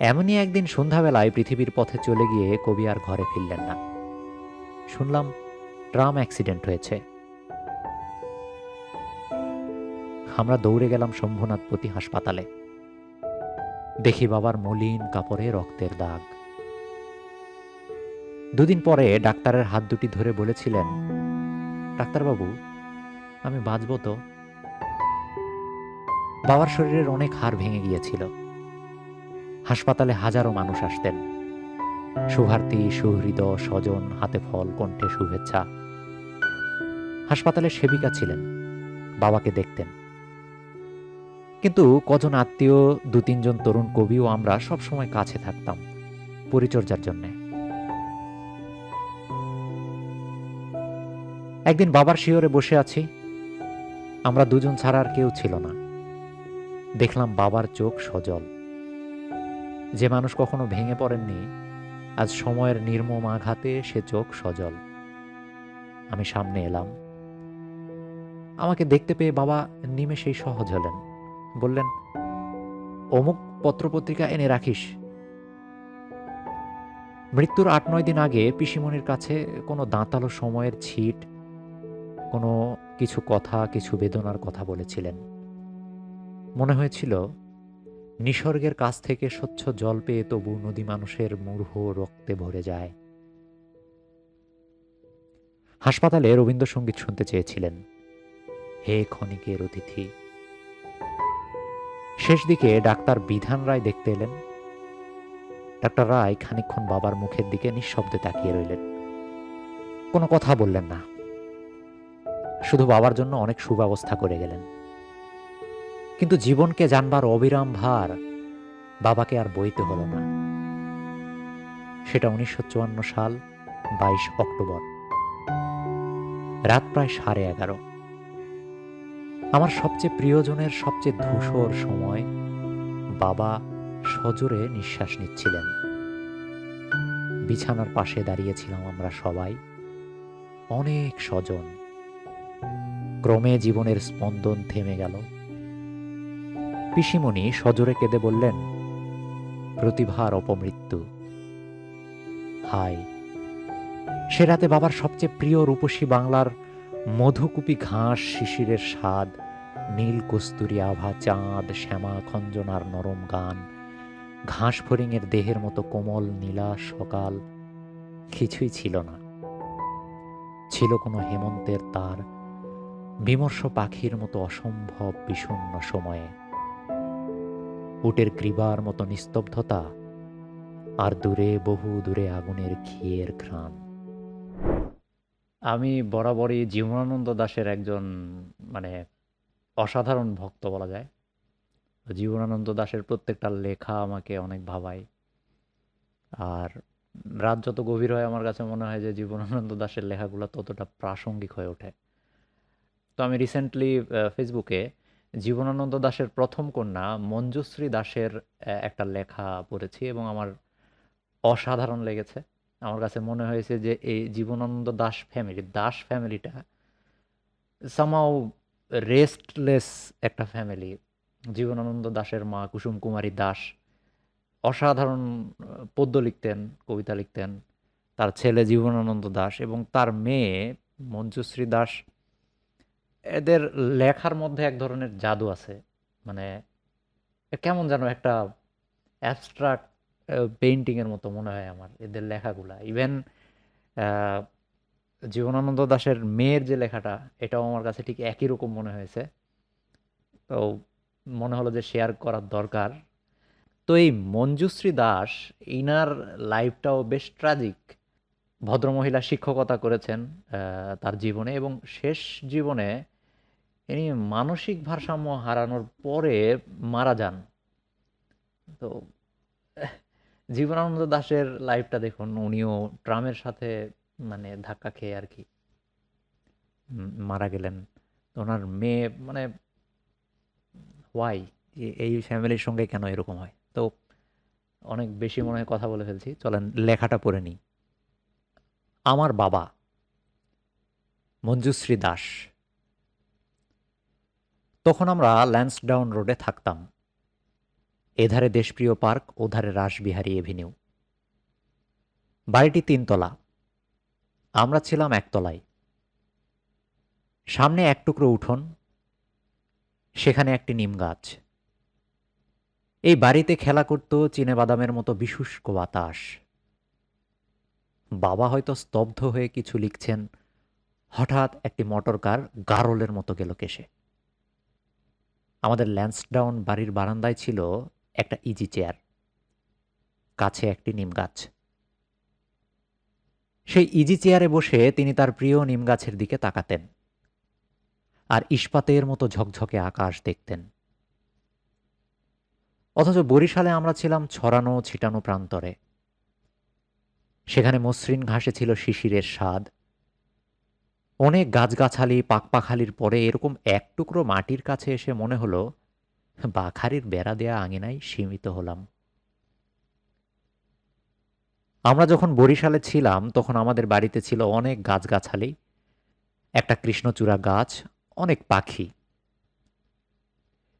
এমনই একদিন সন্ধ্যাবেলায় পৃথিবীর পথে চলে গিয়ে কবি আর ঘরে ফিরলেন না। শুনলাম ট্রাম অ্যাক্সিডেন্ট হয়েছে। আমরা দৌড়ে গেলাম শম্ভুনাথপতি হাসপাতালে। দেখি বাবার মলিন কাপড়ে রক্তের দাগ। দুদিন পরে ডাক্তারের হাত দুটি ধরে বলেছিলেন, ডাক্তারবাবু, আমি বাঁচব তো? বাবার শরীরের অনেক হাড় ভেঙে গিয়েছিল। হাসপাতালে হাজারো মানুষ আসতেন। শুভার্থী সুহৃদ, স্বজন, হাতে ফল, কণ্ঠে শুভেচ্ছা। হাসপাতালে সেবিকা ছিলেন, বাবাকে দেখতেন। কিন্তু কজন আত্মীয় দু তিনজন তরুণ কবিও আমরা সবসময় কাছে থাকতাম পরিচর্যার জন্যে। একদিন বাবার শিওরে বসে আছি। আমরা দুজন ছাড়া আর কেউ ছিল না। দেখলাম বাবার চোখ সজল। যে মানুষ কখনো ভেঙে পড়েননি, আজ সময়ের নির্মম আঘাতে সে চোখ সজল। আমি সামনে এলাম। আমাকে দেখতে পেয়ে বাবা নিমেষেই সহজ হলেন। বললেন, অমুক পত্রপত্রিকা এনে রাখিস। মৃত্যুর আট নয় দিন আগে পিসিমণির কাছে কোনো দাঁতালো সময়ের ছিট, কোনো কিছু কথা, কিছু বেদনার কথা বলেছিলেন। মনে হয়েছিল নিসর্গের কাছ থেকে স্বচ্ছ জল পেয়ে তবু নদী মানুষের মূর্হ রক্তে ভরে যায়। হাসপাতালে রবীন্দ্রসঙ্গীত শুনতে চেয়েছিলেন। হে ক্ষণিকের অতিথি। শেষ দিকে ডাক্তার বিধান রায় দেখতে এলেন। ডাক্তার রায় খানিকক্ষণ বাবার মুখের দিকে নিঃশব্দে তাকিয়ে রইলেন। কোনো কথা বললেন না। শুধু বাবার জন্য অনেক সুব্যবস্থা করে গেলেন। কিন্তু জীবনকে জানবার অবিরাম ভার বাবাকে আর বইতে হলো না। সেটা উনিশশো চুয়ান্ন সাল, বাইশ অক্টোবর। রাত প্রায় সাড়ে এগারো। আমার সবচেয়ে প্রিয়জনের সবচেয়ে ধূসর সময় বাবা সজোরে নিঃশ্বাস নিচ্ছিলেন। বিছানার পাশে দাঁড়িয়েছিলাম আমরা সবাই। অনেক স্বজন। ক্রমে জীবনের স্পন্দন থেমে গেল। পিসিমণি সজোরে কেঁদে বললেন, প্রতিভার অপমৃত্যু। হায়, সে রাতে বাবার সবচেয়ে প্রিয় রূপসী বাংলার মধুকুপি ঘাস শিশিরের স্বাদ, নীল কস্তুরি আভা, চাঁদ, শ্যামা, খঞ্জনার নরম গান, ঘাস ফড়িংয়ের দেহের মতো কোমল নীলা সকাল, কিছুই ছিল না। ছিল কোনো হেমন্তের তার, বিমর্ষ পাখির মতো অসম্ভব বিষণ্ন সময়ে। উটের গ্রীবার মতো নিস্তব্ধতা আর দূরে বহু দূরে আগুনের ঘিয়ের ঘ্রাণ। আমি বরাবরই জীবনানন্দ দাশের একজন মানে অসাধারণ ভক্ত বলা যায়। জীবনানন্দ দাশের প্রত্যেকটা লেখা আমাকে অনেক ভাবায়। আর রাত যত গভীর হয় আমার কাছে মনে হয় যে জীবনানন্দ দাশের লেখাগুলো ততটা প্রাসঙ্গিক হয়ে ওঠে। তো আমি রিসেন্টলি ফেসবুকে জীবনানন্দ দাশের প্রথম কন্যা মঞ্জুশ্রী দাশের একটা লেখা পড়েছি এবং আমার অসাধারণ লেগেছে। আমার কাছে মনে হয়েছে যে এই জীবনানন্দ দাস ফ্যামিলি দাস ফ্যামিলিটা সামাও রেস্টলেস একটা ফ্যামিলি জীবনানন্দ দাশের মা কুসুম কুমারী দাস অসাধারণ পদ্য লিখতেন, কবিতা লিখতেন। তার ছেলে জীবনানন্দ দাস এবং তার মেয়ে মঞ্জুশ্রী দাস এদের লেখার মধ্যে এক ধরনের জাদু আছে। মানে কেমন যেন একটা অ্যাবস্ট্রাক্ট পেইন্টিংয়ের মতো মনে হয় আমার এদের লেখাগুলা। ইভেন জীবনানন্দ দাশের মেয়ের যে লেখাটা, এটাও আমার কাছে ঠিক একই রকম মনে হয়েছে। তো, মনে হলো যে শেয়ার করার দরকার। তো এই মঞ্জুশ্রী দাস, ইনার লাইফটাও বেশ ট্রাজিক ভদ্রমহিলা শিক্ষকতা করেছেন তার জীবনে এবং শেষ জীবনে ইনি মানসিক ভারসাম্য হারানোর পরে মারা যান। তো, জীবনানন্দ দাশের লাইফটা দেখুন, উনিও ট্রামের সাথে মানে ধাক্কা খেয়ে আর কি মারা গেলেন। তো ওনার মেয়ে মানে ওয়াই এই ফ্যামিলির সঙ্গে কেন এরকম হয়? তো অনেক বেশি মনে হয় কথা বলে ফেলছি। চলেন, লেখাটা পড়ে নিই। আমার বাবা মঞ্জুশ্রী দাস। তখন আমরা ল্যান্সডাউন রোডে থাকতাম। এধারে দেশপ্রিয় পার্ক, ওধারে রাসবিহারী এভিনিউ। বাড়িটি তিনতলা। আমরা ছিলাম একতলায়। সামনে এক টুকরো উঠোন, সেখানে একটি নিম গাছ। এই বাড়িতে খেলা করত চিনে বাদামের মতো বিশুষ্ক বাতাস। বাবা হয়তো স্তব্ধ হয়ে কিছু লিখছেন, হঠাৎ একটি মোটর কার গারলের মতো গেল কেসে আমাদের ল্যান্সডাউন বাড়ির বারান্দায় ছিল একটা ইজি চেয়ার কাছে একটি নিম গাছ। সেই ইজি চেয়ারে বসে তিনি তার প্রিয় নিম গাছের দিকে তাকাতেন আর ইস্পাতের মতো ঝকঝকে আকাশ দেখতেন। অথচ বরিশালে আমরা ছিলাম ছড়ানো ছিটানো প্রান্তরে। সেখানে মসৃণ ঘাসে ছিল শিশিরের স্বাদ অনেক গাছগাছালি, পাকপাখালির পরে এরকম এক টুকরো মাটির কাছে এসে মনে হলো, বাখারির বেড়া দেয়া আঙিনায় সীমিত হলাম। আমরা যখন বরিশালে ছিলাম, তখন আমাদের বাড়িতে ছিল অনেক গাছগাছালি, একটা কৃষ্ণচূড়া গাছ, অনেক পাখি।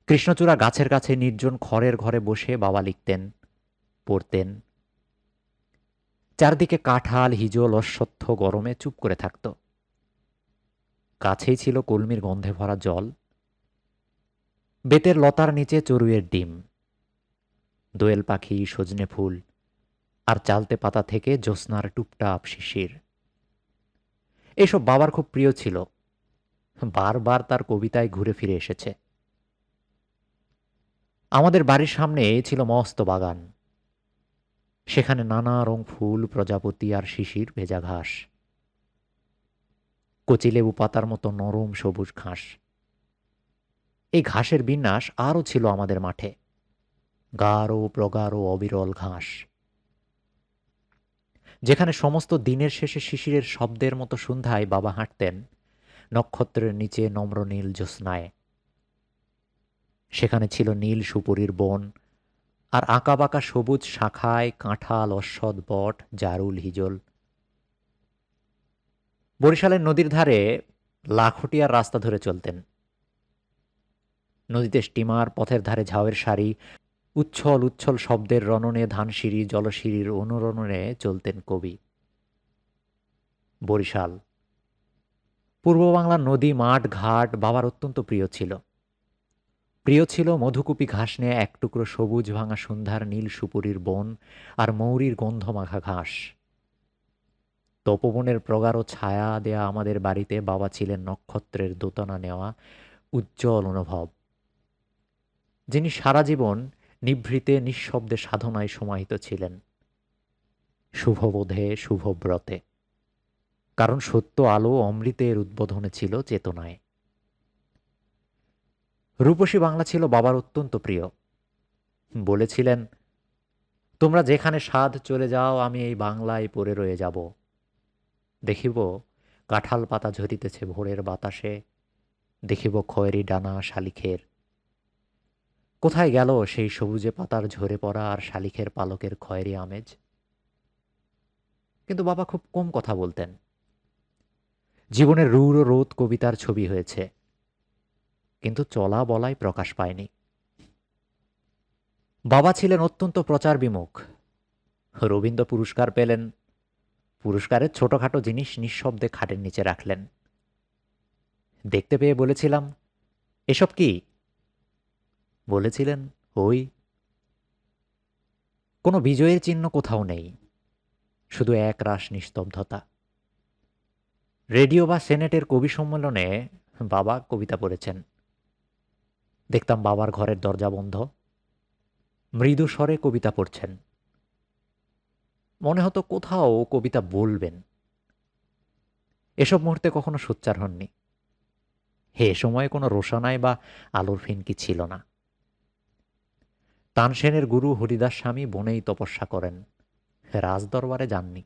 কৃষ্ণচূড়া গাছের কাছে নির্জন খড়ের ঘরে বসে বাবা লিখতেন, পড়তেন। চারদিকে কাঁঠাল, হিজল, অশ্বত্থ গরমে চুপ করে থাকত। কাছেই ছিল কলমির গন্ধে ভরা জল। বেতের লতার নিচে চড়ুইয়ের ডিম। দোয়েল পাখি, সজনে ফুল আর চালতে পাতা থেকে জ্যোৎস্নার টুপটাপ শিশির। এসব বাবার খুব প্রিয় ছিল। বারবার তার কবিতায় ঘুরে ফিরে এসেছে। আমাদের বাড়ির সামনে ছিল মস্ত বাগান। সেখানে নানা রং ফুল, প্রজাপতি আর শিশির ভেজা ঘাস। কচিলেবু পাতার মতো নরম সবুজ ঘাস। এই ঘাসের বিন্যাস আরও ছিল আমাদের মাঠে। গাঢ়, প্রগাঢ়, অবিরল ঘাস। যেখানে সমস্ত দিনের শেষে শিশিরের শব্দের মতো সন্ধ্যায় বাবা হাঁটতেন, নক্ষত্রের নিচে নম্র নীল জ্যোৎস্নায়। সেখানে ছিল নীল সুপুরির বন আর আঁকাবাঁকা সবুজ শাখায় কাঁঠাল অশ্বদ বট, জারুল, হিজল। বরিশালের নদীর ধারে লাখটিয়ার রাস্তা ধরে চলতেন। নদীতে স্টিমার, পথের ধারে ঝাউয়ের সারি, উচ্ছল উচ্ছল শব্দের রণনে ধানসিঁড়ি, জলসিঁড়ির অনুরণনে চলতেন কবি। বরিশাল। পূর্ব বাংলার নদী, মাঠ, ঘাট বাবার অত্যন্ত প্রিয় ছিল। প্রিয় ছিল মধুকুপি ঘাস নিয়ে এক টুকরো সবুজ ভাঙা সন্ধ্যার নীল সুপুরির বন আর মৌরির গন্ধমাখা ঘাস। তপবনের প্রগাঢ় ছায়া দেয়া আমাদের বাড়িতে বাবা ছিলেন নক্ষত্রের দোতনা নেওয়া উজ্জ্বল অনুভব। যিনি সারা জীবন নিভৃতে নিঃশব্দে সাধনায় সমাহিত ছিলেন। শুভবোধে শুভব্রতে কারণ সত্য আলো অমৃতের উদ্বোধনে ছিল চেতনায়। রূপসী বাংলা ছিল বাবার অত্যন্ত প্রিয়। বলেছিলেন, তোমরা যেখানে স্বাদ চলে যাও, আমি এই বাংলায় পড়ে রয়ে যাব। দেখিব কাঁঠাল পাতা ঝরিতেছে ভোরের বাতাসে, দেখিব খয়েরি ডানা শালিখের। কোথায় গেল সেই সবুজে পাতার ঝরে পড়া আর শালিখের পালকের খয়েরি আমেজ? কিন্তু বাবা খুব কম কথা বলতেন। জীবনের রৌর রোদ কবিতার ছবি হয়েছে, কিন্তু চলা বলাই প্রকাশ পায়নি। বাবা ছিলেন অত্যন্ত প্রচার বিমুখ। রবীন্দ্র পুরস্কার পেলেন পুরস্কারের ছোটোখাটো জিনিস নিঃশব্দে খাটের নিচে রাখলেন। দেখতে পেয়ে বলেছিলাম, এসব কি? বলেছিলেন, ওই, কোনো বিজয়ের চিহ্ন কোথাও নেই, শুধু এক রাস নিস্তব্ধতা। রেডিও বা সেনেটের কবি সম্মেলনে বাবা কবিতা পড়েছেন। দেখতাম বাবার ঘরের দরজা বন্ধ, মৃদু স্বরে কবিতা পড়ছেন। মনে হতো কোথাও কবিতা বলবেন। এসব মুহূর্তে কখনো সোচ্চার হননি। হে সময়ে কোনো রোশনাই বা আলোর ফিনকি ছিল না। তানসেনের গুরু হরিদাস স্বামী বনেই তপস্যা করেন। রাজদরবারে যাননি।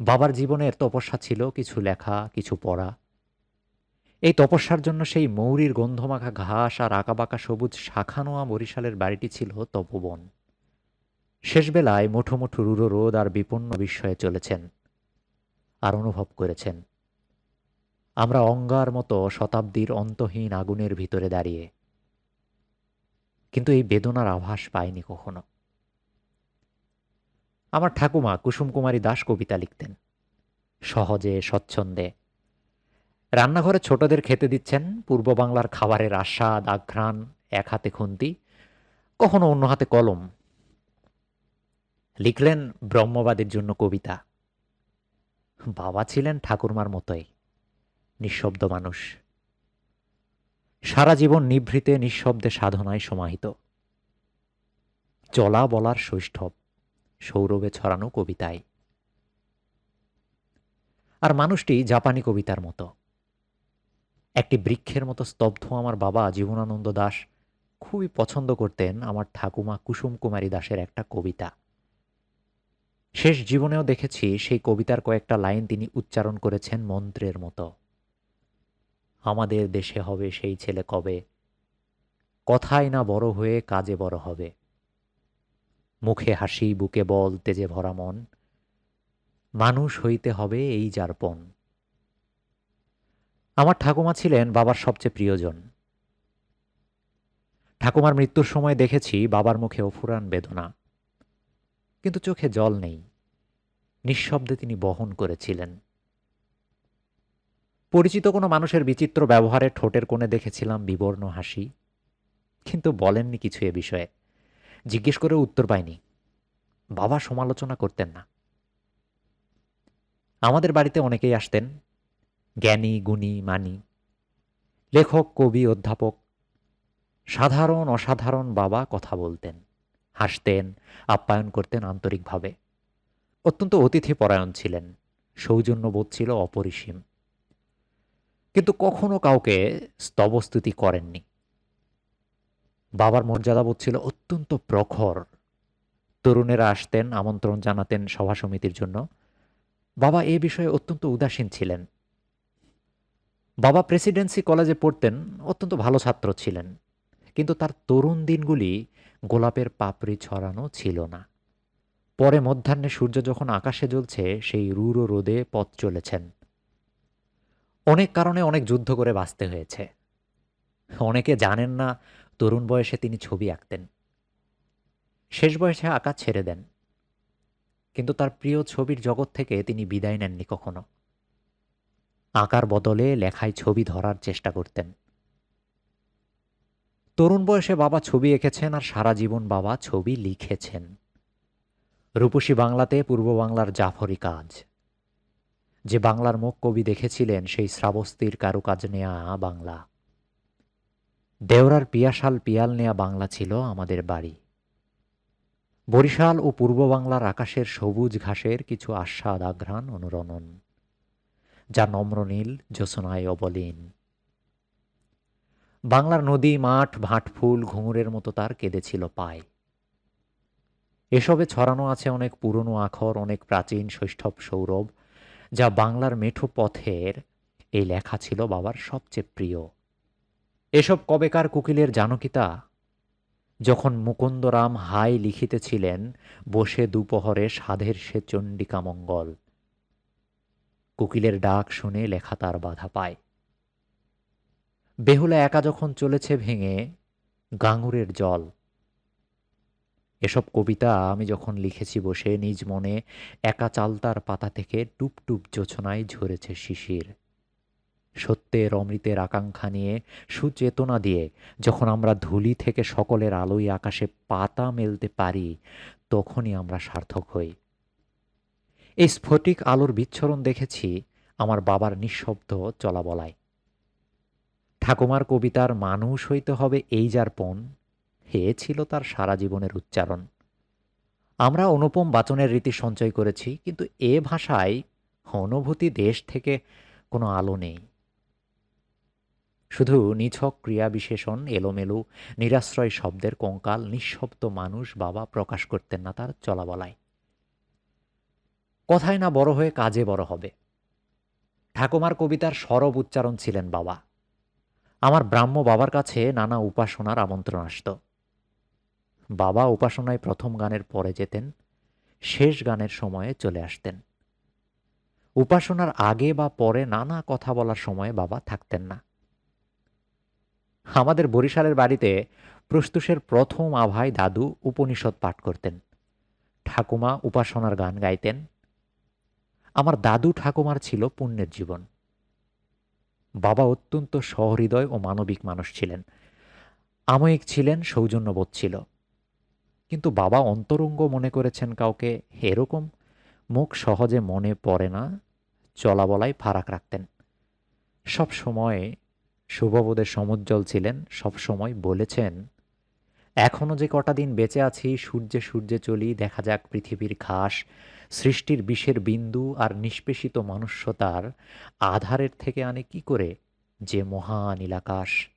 বাবার জীবনের তপস্যা ছিল কিছু লেখা, কিছু পড়া। এই তপস্যার জন্য সেই মৌরির গন্ধমাখা ঘাস আর আঁকাবাঁকা সবুজ শাখানোয়া বরিশালের বাড়িটি ছিল তপবন। শেষবেলায় মুঠো মুঠো রুরো রোদ আর বিপন্ন বিস্ময়ে চলেছেন আর অনুভব করেছেন। আমরা অঙ্গার মতো শতাব্দীর অন্তহীন আগুনের ভিতরে দাঁড়িয়ে। কিন্তু এই বেদনার আভাস পাইনি কখনো। আমার ঠাকুমা কুসুম কুমারী দাস কবিতা লিখতেন। সহজে, স্বচ্ছন্দে। রান্নাঘরে ছোটদের খেতে দিচ্ছেন, পূর্ব বাংলার খাবারের আস্বাদ, আঘ্রাণ, এক হাতে খুন্তি, কখনো অন্য হাতে কলম লিখলেন ব্রহ্মবাদের জন্য কবিতা। বাবা ছিলেন ঠাকুরমার মতোই, নিঃশব্দ মানুষ। সারা জীবন নিভৃতে নিঃশব্দে সাধনায় সমাহিত। চলা বলার শৈষ্ঠব, সৌরভে ছড়ানো কবিতায়। আর মানুষটি জাপানি কবিতার মতো। একটি বৃক্ষের মতো স্তব্ধ আমার বাবা জীবনানন্দ দাস খুবই পছন্দ করতেন আমার ঠাকুমা কুসুম কুমারী দাসের একটা কবিতা। শেষ জীবনেও দেখেছি সেই কবিতার কয়েকটা লাইন তিনি উচ্চারণ করেছেন মন্ত্রের মতো। আমাদের দেশে হবে সেই ছেলে কবে? কথায় না বড় হয়ে কাজে বড় হবে। মুখে হাসি, বুকে বল, তেজে ভরা মন। মানুষ হইতে হবে এই যারপন আমার ঠাকুমা ছিলেন বাবার সবচেয়ে প্রিয়জন। ঠাকুমার মৃত্যুর সময় দেখেছি বাবার মুখে অফুরান বেদনা। কিন্তু চোখে জল নেই। নিঃশব্দে তিনি বহন করেছিলেন। পরিচিত কোনো মানুষের বিচিত্র ব্যবহারে ঠোঁটের কোণে দেখেছিলাম বিবর্ণ হাসি। কিন্তু বলেননি কিছু এ বিষয়ে। জিজ্ঞেস করে উত্তর পাইনি। বাবা সমালোচনা করতেন না। আমাদের বাড়িতে অনেকেই আসতেন। জ্ঞানী, গুণী, মানি। লেখক, কবি, অধ্যাপক। সাধারণ, অসাধারণ বাবা কথা বলতেন। হাসতেন, আপ্যায়ন করতেন আন্তরিকভাবে। অত্যন্ত অতিথি পরায়ণ ছিলেন, সৌজন্যবোধ ছিল অপরিসীম। কিন্তু কখনো কাউকে স্তবস্তুতি করেননি। বাবার মর্যাদাবোধ ছিল অত্যন্ত প্রখর। তরুণেরা আসতেন, আমন্ত্রণ জানাতেন সভা সমিতির জন্য। বাবা এ বিষয়ে অত্যন্ত উদাসীন ছিলেন। বাবা প্রেসিডেন্সি কলেজে পড়তেন, অত্যন্ত ভালো ছাত্র ছিলেন। কিন্তু তার তরুণ দিনগুলি গোলাপের পাপড়ি ছড়ানো ছিল না। পরে মধ্যাহ্নে সূর্য যখন আকাশে জ্বলছে, সেই রুরো রোদে পথ চলেছেন। অনেক কারণে অনেক যুদ্ধ করে বাঁচতে হয়েছে। অনেকে জানেন না তরুণ বয়সে তিনি ছবি আঁকতেন। শেষ বয়সে আঁকা ছেড়ে দেন। কিন্তু তার প্রিয় ছবির জগৎ থেকে তিনি বিদায় নেননি কখনো। আঁকার বদলে লেখায় ছবি ধরার চেষ্টা করতেন। তরুণ বয়সে বাবা ছবি এঁকেছেন আর সারা জীবন বাবা ছবি লিখেছেন। রূপসী বাংলাতে পূর্ব বাংলার জাফরি কাজ। যে বাংলার মুখ কবি দেখেছিলেন, সেই শ্রাবস্তির কারুকাজ নেয়া বাংলা। দেওরার পিয়াশাল পিয়াল নেয়া বাংলা ছিল আমাদের বাড়ি। বরিশাল ও পূর্ব বাংলার আকাশের সবুজ ঘাসের কিছু আস্বাদ আঘ্রাণ অনুরণন, যা নম্রনীল জ্যোৎস্নায় অবলীন। বাংলার নদী, মাঠ ভাটফুল ঘুঙুরের মতো তার কেঁদেছিল পায়। এসবে ছড়ানো আছে অনেক পুরনো আখর, অনেক প্রাচীন শৈষ্ঠব সৌরভ, যা বাংলার মেঠো পথের এই লেখা ছিল বাবার সবচেয়ে প্রিয়। এসব কবেকার কুকিলের জানকিতা, যখন মুকুন্দরাম হাই লিখিতেছিলেন, বসে দুপহরে সাধের সে চণ্ডিকা মঙ্গল। কুকিলের ডাক শুনে লেখা তার বাধা পায়। বেহুলা একা যখন চলেছে ভেঙে, গাঙুরের জল। এসব কবিতা আমি যখন লিখেছি বসে, নিজ মনে একা চালতার পাতা থেকে টুপ টুপ জোছনায় ঝরেছে শিশির। সত্যের অমৃতের আকাঙ্ক্ষা নিয়ে, সুচেতনা দিয়ে যখন আমরা ধুলি থেকে সকলের আলোয় আকাশে পাতা মেলতে পারি, তখনই আমরা সার্থক হই। এই স্ফটিক আলোর বিচ্ছরণ দেখেছি, আমার বাবার নিঃশব্দ চলা বলায় ঠাকুমার কবিতার মানুষ হইতে হবে এই যার পণ, হে ছিল তার সারা জীবনের উচ্চারণ। আমরা অনুপম বাচনের রীতি সঞ্চয় করেছি, কিন্তু এ ভাষায় অনুভূতি দেশ থেকে কোনো আলো নেই। শুধু নিছক ক্রিয়া বিশেষণ, এলোমেলো, নিরাশ্রয় শব্দের কঙ্কাল, নিঃশব্দ মানুষ বাবা প্রকাশ করতেন না তার চলাবলায়। কথায় না বড় হয়ে কাজে বড় হবে। ঠাকুমার কবিতার সরব উচ্চারণ ছিলেন বাবা। আমার ব্রাহ্ম বাবার কাছে নানা উপাসনার আমন্ত্রণ আসত। বাবা উপাসনায় প্রথম গানের পরে যেতেন, শেষ গানের সময়ে চলে আসতেন। উপাসনার আগে বা পরে নানা কথা বলার সময়ে বাবা থাকতেন না। আমাদের বরিশালের বাড়িতে প্রস্তুষের প্রথম আভায় দাদু উপনিষদ পাঠ করতেন। ঠাকুমা উপাসনার গান গাইতেন। আমার দাদু ঠাকুমার ছিল পুণ্যের জীবন। বাবা অত্যন্ত সহৃদয় ও মানবিক মানুষ ছিলেন। আময়িক ছিলেন, সৌজন্যবোধ ছিল। কিন্তু বাবা অন্তরঙ্গ মনে করেছেন কাউকে, এরকম মুখ সহজে মনে পড়ে না চলা বলায় ফারাক রাখতেন। সব সময় শুভবোধের সমুজ্জ্বল ছিলেন সব সময় বলেছেন এখনও যে কটা দিন বেঁচে আছি, সূর্যে সূর্যে চলি, দেখা যাক পৃথিবীর ঘাস সৃষ্টির বিষের বিন্দু আর নিষ্পেষিত মনুষ্যতার আধারের থেকে আনে কি করে যে মহান নীলাকাশ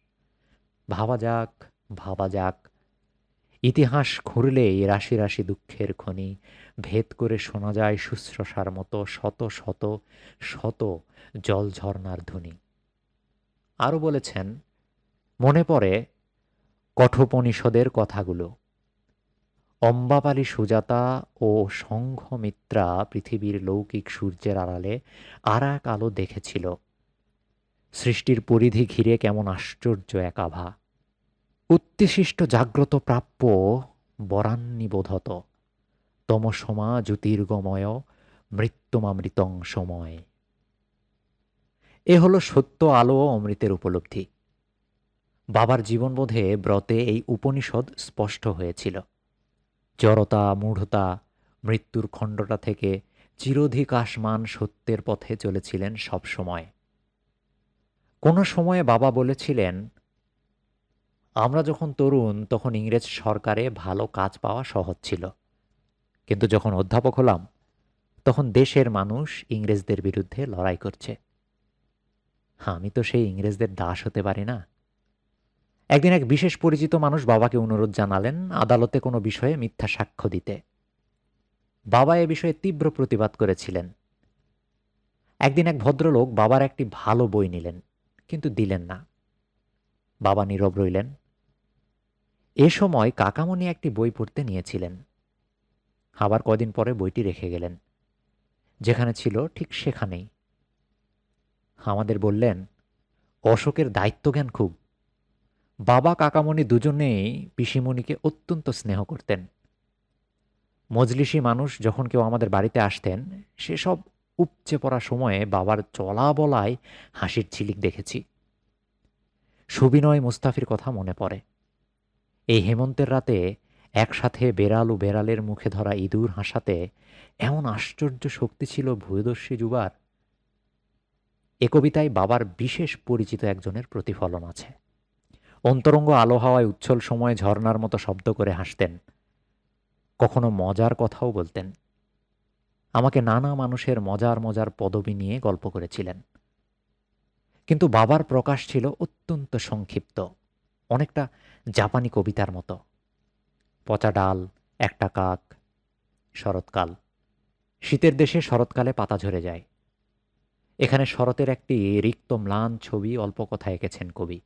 ভাবা যাক ভাবা যাক। ইতিহাস খুঁড়লেই রাশি রাশি দুঃখের খনি। ভেদ করে শোনা যায় শুশ্রূষার মতো শত শত শত জল ঝর্নার ধ্বনি। আরও বলেছেন, মনে পড়ে কঠোপনিষদের কথাগুলো। অম্বাপালি সুজাতা ও সংঘমিত্রা পৃথিবীর লৌকিক সূর্যের আড়ালে আর এক আলো দেখেছিল। সৃষ্টির পরিধি ঘিরে কেমন আশ্চর্য এক আভা। উত্তিশিষ্ট জাগ্রত প্রাপ্য বরান্নিবোধত। তমসমা জ্যোতির্গময় মৃত্যুমামৃতং সময়। এ হলো সত্য আলো অমৃতের উপলব্ধি। বাবার জীবনবোধে ব্রতে এই উপনিষদ স্পষ্ট হয়েছিল। জড়তা, মূঢ়তা, মৃত্যুর খণ্ডটা থেকে চিরধিকাশমান সত্যের পথে চলেছিলেন সব সময় কোনো সময়ে বাবা বলেছিলেন, আমরা যখন তরুণ, তখন ইংরেজ সরকারে ভালো কাজ পাওয়া সহজ ছিল। কিন্তু যখন অধ্যাপক হলাম, তখন দেশের মানুষ ইংরেজদের বিরুদ্ধে লড়াই করছে। হ্যাঁ আমি তো সেই ইংরেজদের দাস হতে পারি না। একদিন এক বিশেষ পরিচিত মানুষ বাবাকে অনুরোধ জানালেন আদালতে কোনো বিষয়ে মিথ্যা সাক্ষ্য দিতে। বাবা এ বিষয়ে তীব্র প্রতিবাদ করেছিলেন। একদিন এক ভদ্রলোক বাবার একটি ভালো বই নিলেন, কিন্তু দিলেন না। বাবা নীরব রইলেন। এ সময় কাকামণি একটি বই পড়তে নিয়েছিলেন। আবার কদিন পরে বইটি রেখে গেলেন। যেখানে ছিল ঠিক সেখানেই। আমাদের বললেন, অশোকের দায়িত্বজ্ঞান খুব। বাবা কাকামণি দুজনেই পিসিমণিকে অত্যন্ত স্নেহ করতেন। মজলিসি মানুষ যখন কেউ আমাদের বাড়িতে আসতেন, সেসব উপচে পড়া সময়ে বাবার চলা বলায় হাসির ঝিলিক দেখেছি। সুবিনয় মুস্তাফির কথা মনে পড়ে। এই হেমন্তের রাতে একসাথে বেড়াল ও বেড়ালের মুখে ধরা ইঁদুর হাসাতে এমন আশ্চর্য শক্তি ছিল ভূয়দর্শী যুবার। এ কবিতায় বাবার বিশেষ পরিচিত একজনের প্রতিফলন আছে। অন্তরঙ্গ আলো হাওয়ায় উচ্ছল সময়ে ঝর্নার মতো শব্দ করে হাসতেন। কখনো মজার কথাও বলতেন। আমাকে নানা মানুষের মজার মজার পদবি নিয়ে গল্প করেছিলেন। কিন্তু বাবার প্রকাশ ছিল অত্যন্ত সংক্ষিপ্ত, অনেকটা জাপানি কবিতার মতো। পচা ডাল, একটা কাক, শরৎকাল। শীতের দেশে শরৎকালে পাতা ঝরে যায়। এখানে শরতের একটি রিক্ত ম্লান ছবি অল্প কথা এঁকেছেন কবি।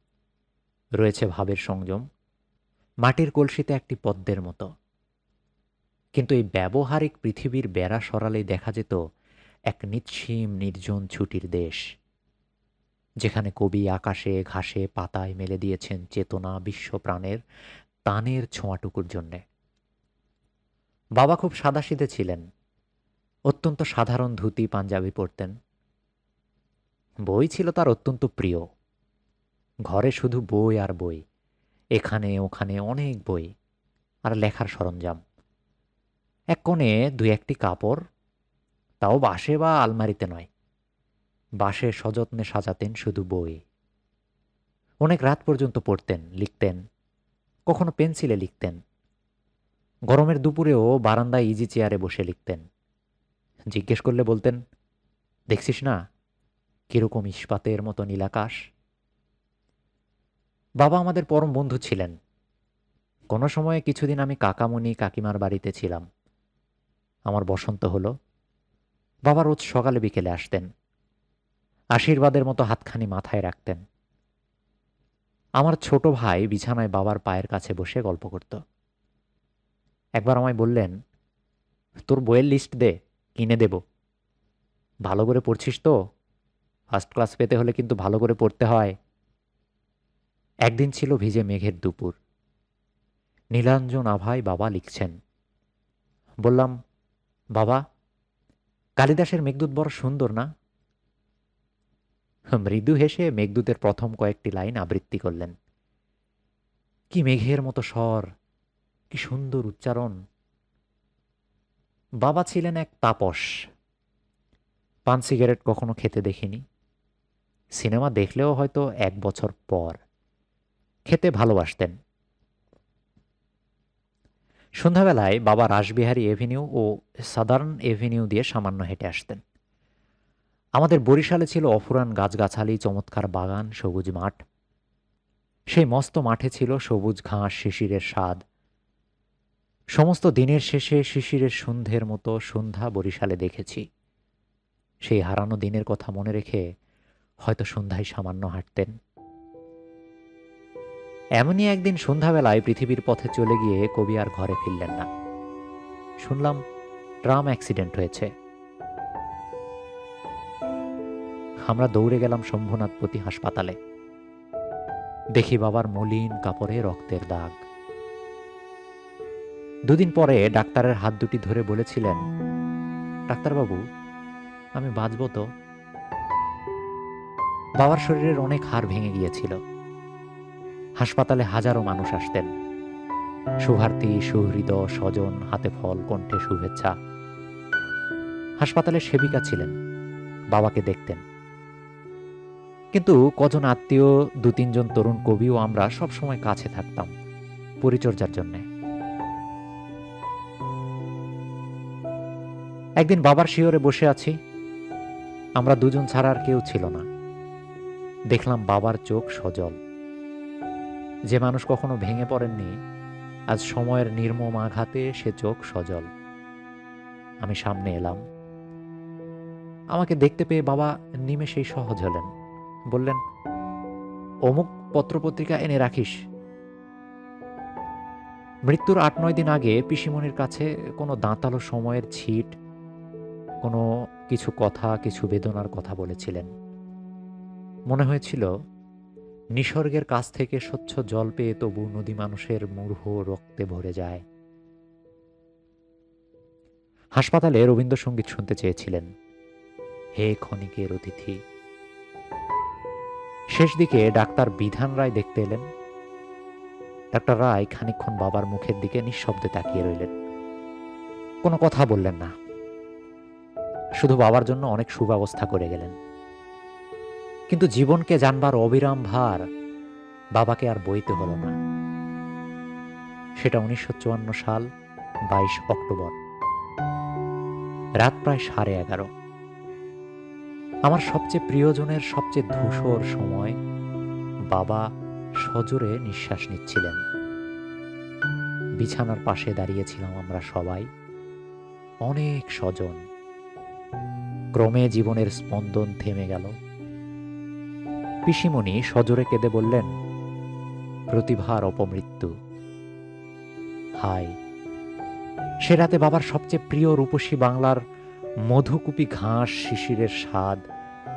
রয়েছে ভাবের সংযম। মাটির কলসিতে একটি পদ্মের মতো। কিন্তু এই ব্যবহারিক পৃথিবীর বেড়া সরালেই দেখা যেত এক নিচ্ছিম, নির্জন ছুটির দেশ, যেখানে কবি আকাশে, ঘাসে, পাতায় মেলে দিয়েছেন চেতনা বিশ্বপ্রাণের তানের ছোঁয়াটুকুর জন্যে। বাবা খুব সাদাসিধে ছিলেন। অত্যন্ত সাধারণ ধুতি, পাঞ্জাবি পরতেন। বই ছিল তার অত্যন্ত প্রিয়। ঘরে শুধু বই আর বই, এখানে ওখানে অনেক বই আর লেখার সরঞ্জাম। এক কোণে দু একটি কাপড়, তাও বাসে বা আলমারিতে নয় বাসে সযত্নে সাজাতেন শুধু বই। অনেক রাত পর্যন্ত পড়তেন, লিখতেন, কখনো পেন্সিলে লিখতেন, গরমের দুপুরেও বারান্দায় ইজি চেয়ারে বসে লিখতেন। জিজ্ঞেস করলে বলতেন, দেখছিস না, কীরকম ইস্পাতের মতো নীলাকাশ? বাবা আমাদের পরম বন্ধু ছিলেন। কোনো সময়ে কিছুদিন আমি কাকামণি কাকিমার বাড়িতে ছিলাম। আমার বসন্ত হলো। বাবা রোজ সকালে বিকেলে আসতেন। আশীর্বাদের মতো হাতখানি মাথায় রাখতেন। আমার ছোট ভাই বিছানায় বাবার পায়ের কাছে বসে গল্প করত। একবার আমায় বললেন, তোর বইয়ের লিস্ট দে, কিনে দেব। ভালো করে পড়ছিস তো? ফার্স্ট ক্লাস পেতে হলে কিন্তু ভালো করে পড়তে হয়। একদিন ছিল ভিজে মেঘের দুপুর। নীলাঞ্জন আভায় বাবা লিখছেন। বললাম, বাবা, কালিদাসের মেঘদূত বড় সুন্দর না? মৃদু হেসে মেঘদূতের প্রথম কয়েকটি লাইন আবৃত্তি করলেন। কি মেঘের মতো স্বর, কি সুন্দর উচ্চারণ। বাবা ছিলেন এক তাপস। পান সিগারেট কখনো খেতে দেখিনি। সিনেমা দেখলেও হয়তো এক বছর পর। খেতে ভালোবাসতেন। সন্ধ্যাবেলায় বাবা রাসবিহারী এভিনিউ ও সাদার্ন এভিনিউ দিয়ে সামান্য হেঁটে আসতেন। আমাদের বরিশালে ছিল অফুরান গাছগাছালি, চমৎকার বাগান, সবুজ মাঠ। সেই মস্ত মাঠে ছিল সবুজ ঘাস, শিশিরের স্বাদ। সমস্ত দিনের শেষে শিশিরের সন্ধ্যের মতো সন্ধ্যা বরিশালে দেখেছি। সেই হারানো দিনের কথা মনে রেখে হয়তো সন্ধ্যায় সামান্য হাঁটতেন। এমনই একদিন সন্ধ্যাবেলায় পৃথিবীর পথে চলে গিয়ে কবি আর ঘরে ফিরলেন না। শুনলাম ট্রাম অ্যাক্সিডেন্ট হয়েছে। আমরা দৌড়ে গেলাম শম্ভুনাথপতি হাসপাতালে। দেখি বাবার মলিন কাপড়ে রক্তের দাগ। দুদিন পরে ডাক্তারের হাত দুটি ধরে বলেছিলেন, ডাক্তারবাবু, আমি বাঁচব তো? বাবার শরীরের অনেক হাড় ভেঙে গিয়েছিল। হাসপাতালে হাজারো মানুষ আসতেন। শুভার্থী, সুহৃদ, স্বজন, হাতে ফল, কণ্ঠে শুভেচ্ছা। হাসপাতালে সেবিকা ছিলেন, বাবাকে দেখতেন। কিন্তু কজন আত্মীয় দু তিনজন তরুণ কবিও আমরা সবসময় কাছে থাকতাম, পরিচর্যার জন্যে। একদিন বাবার শিওরে বসে আছি। আমরা দুজন ছাড়া আর কেউ ছিল না। দেখলাম বাবার চোখ সজল। যে মানুষ কখনো ভেঙে পড়েননি, আজ সময়ের নির্মম আঘাতে সে চোখ সজল। আমি সামনে এলাম। আমাকে দেখতে পেয়ে বাবা নিমেষেই সহজ হলেন। বললেন, অমুক পত্রপত্রিকা এনে রাখিস। মৃত্যুর আট নয় দিন আগে পিসিমণির কাছে কোনো দাঁতালো সময়ের ছিট, কোনো কিছু কথা, কিছু বেদনার কথা বলেছিলেন। মনে হয়েছিল নিসর্গের কাছ থেকে স্বচ্ছ জল পেয়ে তবু নদী মানুষের মূর্হ রক্তে ভরে যায়। হাসপাতালে রবীন্দ্রসঙ্গীত শুনতে চেয়েছিলেন। হে ক্ষণিকের অতিথি। শেষ দিকে ডাক্তার বিধান রায় দেখতে এলেন। ডাক্তার রায় খানিকক্ষণ বাবার মুখের দিকে নিঃশব্দে তাকিয়ে রইলেন। কোনো কথা বললেন না। শুধু বাবার জন্য অনেক সুব্যবস্থা করে গেলেন। কিন্তু জীবনকে জানবার অবিরাম ভার বাবাকে আর বইতে হলো না। সেটা উনিশশো চুয়ান্ন সাল, বাইশ অক্টোবর। রাত প্রায় সাড়ে এগারো। আমার সবচেয়ে প্রিয়জনের সবচেয়ে ধূসর সময় বাবা সজোরে নিঃশ্বাস নিচ্ছিলেন। বিছানার পাশে দাঁড়িয়েছিলাম আমরা সবাই। অনেক স্বজন। ক্রমে জীবনের স্পন্দন থেমে গেল। পিসিমণি সজোরে কেঁদে বললেন, প্রতিভার অপমৃত্যু। হায়, সে রাতে বাবার সবচেয়ে প্রিয় রূপসী বাংলার মধুকুপি ঘাস, শিশিরের স্বাদ,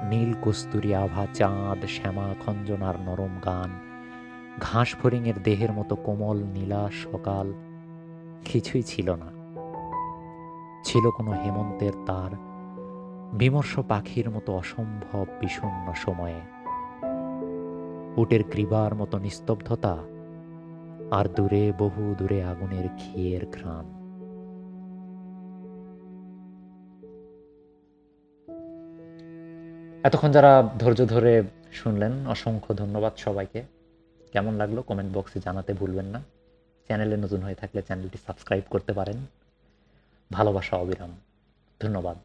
নীল কস্তুরি আভা, চাঁদ, শ্যামা, খঞ্জনার নরম গান, ঘাস ফড়িংয়ের দেহের মতো কোমল নীলা সকাল, কিছুই ছিল না। ছিল কোনো হেমন্তের তার, বিমর্ষ পাখির মতো অসম্ভব বিষণ্ন সময়ে। উটের গ্রীবার মতো নিস্তব্ধতা আর দূরে বহু দূরে আগুনের ঘিয়ের ঘ্রাণ। এতক্ষণ যারা ধৈর্য ধরে শুনলেন, অসংখ্য ধন্যবাদ সবাইকে। কেমন লাগল কমেন্ট বক্সে জানাতে ভুলবেন না। চ্যানেলে নতুন হয়ে থাকলে চ্যানেলটি সাবস্ক্রাইব করতে পারেন। ভালোবাসা অবিরাম। ধন্যবাদ।